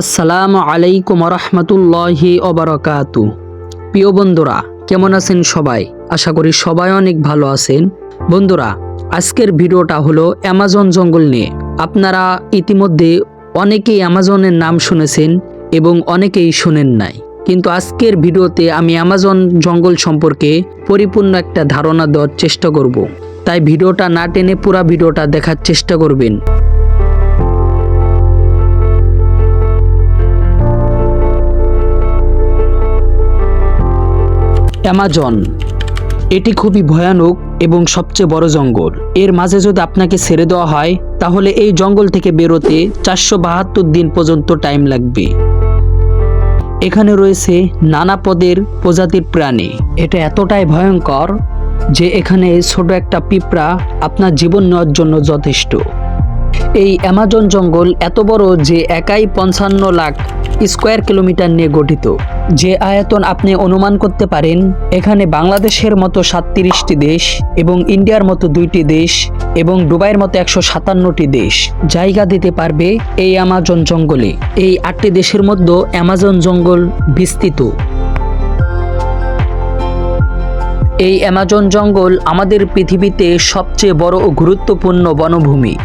আসসালামু আলাইকুম রহমতুল্লাহি অবরকাতু প্রিয় বন্ধুরা, কেমন আছেন সবাই? আশা করি সবাই অনেক ভালো আছেন। বন্ধুরা, আজকের ভিডিওটা হলো অ্যামাজন জঙ্গল নিয়ে। আপনারা ইতিমধ্যে অনেকেই অ্যামাজনের নাম শুনেছেন এবং অনেকেই শোনেন নাই। কিন্তু আজকের ভিডিওতে আমি অ্যামাজন জঙ্গল সম্পর্কে পরিপূর্ণ একটা ধারণা দেওয়ার চেষ্টা করব। তাই ভিডিওটা না টেনে পুরা ভিডিওটা দেখার চেষ্টা করবেন। অ্যামাজন। এটি খুবই ভয়ানক এবং সবচেয়ে বড় জঙ্গল। এর মাঝে যদি আপনাকে ছেড়ে দেওয়া হয়, তাহলে এই জঙ্গল থেকে বেরোতে চারশো বাহাত্তর দিন পর্যন্ত টাইম লাগবে। এখানে রয়েছে নানা পদের প্রজাতির প্রাণী। এটা এতটাই ভয়ঙ্কর যে এখানে ছোট একটা পিঁপড়া আপনার জীবন নেওয়ার জন্য যথেষ্ট। এই অ্যামাজন জঙ্গল এত বড় যে একাই পঞ্চান্ন লাখ স্কোয়ার কিলোমিটার নিয়ে গঠিত। যে আয়তন আপনি অনুমান করতে পারেন, এখানে বাংলাদেশের মতো সাতত্রিশটি দেশ এবং ইন্ডিয়ার মতো দুইটি দেশ এবং দুবাইয়ের মতো একশো সাতান্নটি দেশ। জায়গা দিতে পারবে এই অ্যামাজন জঙ্গলে। এই আটটি দেশের মধ্যে অ্যামাজন জঙ্গল বিস্তৃত। এই অ্যামাজন জঙ্গল আমাদের পৃথিবীতে সবচেয়ে বড় ও গুরুত্বপূর্ণ বনভূমি।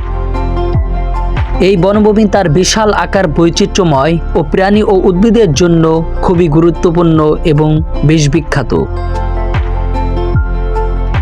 এই বনভূমি তার বিশাল আকার বৈচিত্র্যময় ও প্রাণী ও উদ্ভিদের জন্য খুবই গুরুত্বপূর্ণ এবং বেশ বিখ্যাত।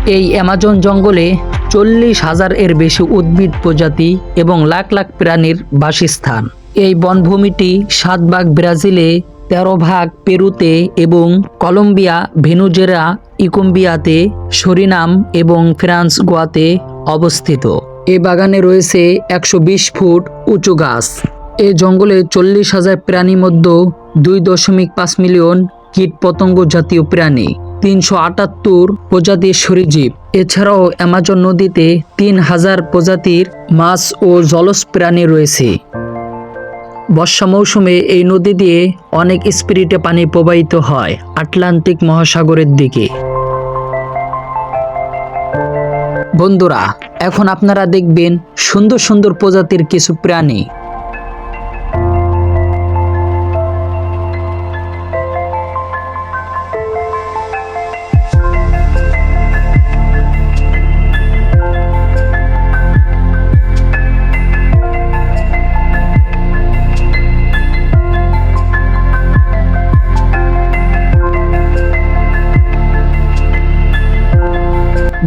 এই অ্যামাজন জঙ্গলে চল্লিশ হাজার এর বেশি উদ্ভিদ প্রজাতি এবং লাখ লাখ প্রাণীর বাসস্থান। এই বনভূমিটি সাত ভাগ ব্রাজিলে তেরো ভাগ পেরুতে এবং কলম্বিয়া, ভেনুজেরা, ইকম্বিয়াতে, সরিনাম এবং ফ্রান্স গোয়াতে অবস্থিত। এ বাগানে রয়েছে একশো বিশ ফুট উঁচু গাছ। এ জঙ্গলে চল্লিশ হাজার প্রাণীর মধ্যে দুই দশমিক পাঁচ মিলিয়ন কীট পতঙ্গ জাতীয় প্রাণী, তিনশো আটাত্তর প্রজাতির সরীজীব এছাড়াও অ্যামাজন নদীতে তিন হাজার প্রজাতির মাছ ও জলজ প্রাণী রয়েছে। বর্ষা মৌসুমে এই নদী দিয়ে অনেক স্পিরিটে পানি প্রবাহিত হয় আটলান্টিক মহাসাগরের দিকে। বন্ধুরা এখন আপনারা দেখবেন সুন্দর সুন্দর প্রজাতির কিছু প্রাণী।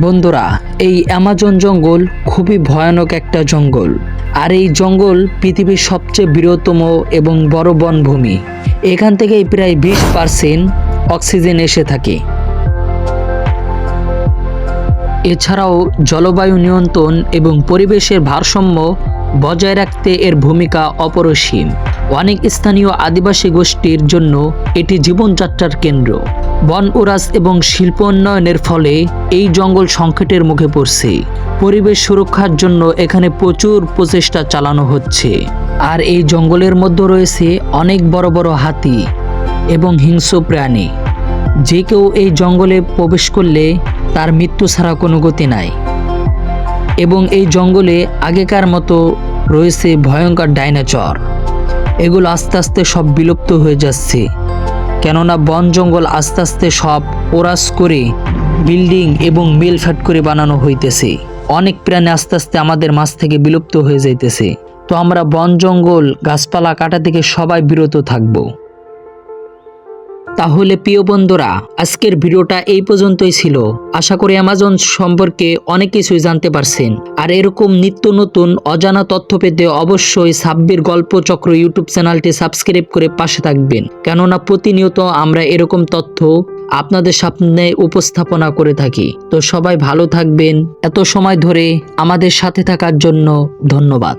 বন্ধুরা, এই অ্যামাজন জঙ্গল খুবই ভয়ানক একটা জঙ্গল। আর এই জঙ্গল পৃথিবীর সবচেয়ে বৃহত্তম এবং বড় বনভূমি। এখান থেকেই প্রায় বিশ পার্সেন্ট অক্সিজেন এসে থাকে। এছাড়াও জলবায়ু নিয়ন্ত্রণ এবং পরিবেশের ভারসাম্য বজায় রাখতে এর ভূমিকা অপরিসীম। অনেক স্থানীয় আদিবাসী গোষ্ঠীর জন্য এটি জীবনযাত্রার কেন্দ্র। বন উরাস এবং শিল্প উন্নয়নের ফলে এই জঙ্গল সংকটের মুখে পড়ছে। পরিবেশ সুরক্ষার জন্য এখানে প্রচুর প্রচেষ্টা চালানো হচ্ছে। আর এই জঙ্গলের মধ্যে রয়েছে অনেক বড় বড় হাতি এবং হিংস্র প্রাণী। যে কেউ এই জঙ্গলে প্রবেশ করলে তার মৃত্যু ছাড়া কোনো গতি নাই। এবং এই জঙ্গলে আগেকার মতো রয়েছে ভয়ঙ্কর ডাইনোচর। এগুলো আস্তে আস্তে সব বিলুপ্ত হয়ে যাচ্ছে। কেননা বন জঙ্গল আস্তে আস্তে সব ওরাস করে, বিল্ডিং এবং মিল ফ্যাট করে বানানো হইতেছে। অনেক প্রাণী আস্তে আস্তে আমাদের মাছ থেকে বিলুপ্ত হয়ে যাইতেছে। তো আমরা বন জঙ্গল গাছপালা কাটা থেকে সবাই বিরত থাকব। তাহলে প্রিয় বন্ধুরা, আজকের ভিডিওটা এই পর্যন্তই ছিল। আশা করি অ্যামাজন সম্পর্কে অনেক কিছুই জানতে পারছেন। আর এরকম নিত্য নতুন, অজানা তথ্য পেতে অবশ্যই সাব্বির গল্প চক্র ইউটিউব চ্যানেলটি সাবস্ক্রাইব করে পাশে থাকবেন। কেননা প্রতিনিয়ত আমরা এরকম তথ্য আপনাদের সামনে উপস্থাপনা করে থাকি। তো সবাই ভালো থাকবেন। এত সময় ধরে আমাদের সাথে থাকার জন্য ধন্যবাদ।